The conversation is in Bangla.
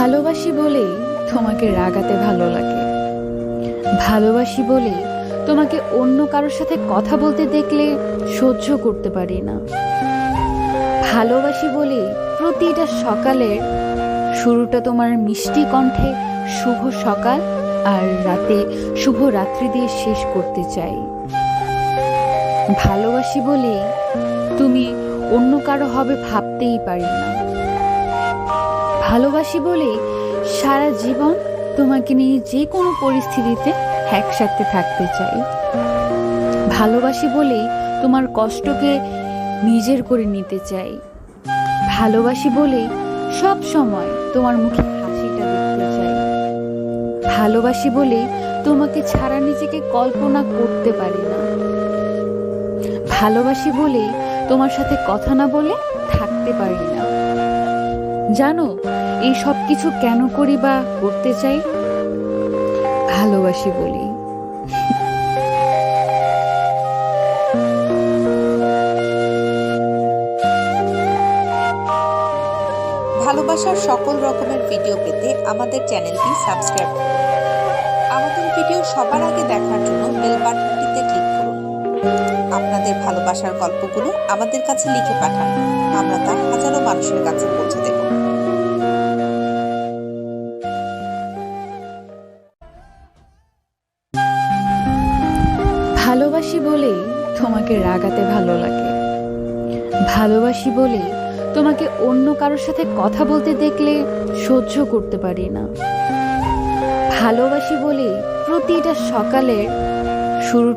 ভালোবাসি বলেই তোমাকে রাগাতে ভালো লাগে। ভালোবাসি বলেই তোমাকে অন্য কারোর সাথে কথা বলতে দেখলে সহ্য করতে পারি না। ভালোবাসি বলেই প্রতিটা সকালের শুরুটা তোমার মিষ্টি কণ্ঠে শুভ সকাল আর রাতে শুভ রাত্রি দিয়ে শেষ করতে চাই। ভালোবাসি বলে তুমি অন্য কারও হবে ভাবতেই পারি না। ভালোবাসি বলেই সারা জীবন তোমাকে নিয়ে যে কোনো পরিস্থিতিতে একসাথে থাকতে চাই। ভালোবাসি বলেই তোমার কষ্টকে নিজের করে নিতে চাই। ভালোবাসি বলেই সব সময় তোমার মুখে হাসিটা দেখতে চাই। ভালোবাসি বলেই তোমাকে ছাড়া নিজেকে কল্পনা করতে পারি না। ভালোবাসি বলেই তোমার সাথে কথা না বলে থাকতে পারি না। জানো এই সব কিছু কেন করি বা করতে চাই? ভালোবাসি বলি। ভালোবাসার সকল রকমের ভিডিও পেতে আমাদের চ্যানেলটি সাবস্ক্রাইব করুন। আমাদের ভিডিও সবার আগে দেখার জন্য বেল বাটনটিতে ক্লিক করুন। আপনাদের ভালোবাসার গল্পগুলো আমাদের কাছে লিখে পাঠান। বলেই তোমাকে রাগাতে ভালো লাগে। ভালোবাসি বলে তোমাকে অন্য কারোর সাথে কথা বলতে দেখলে সহ্য করতে পারি না। ভালোবাসি বলেই প্রতিটা সকালের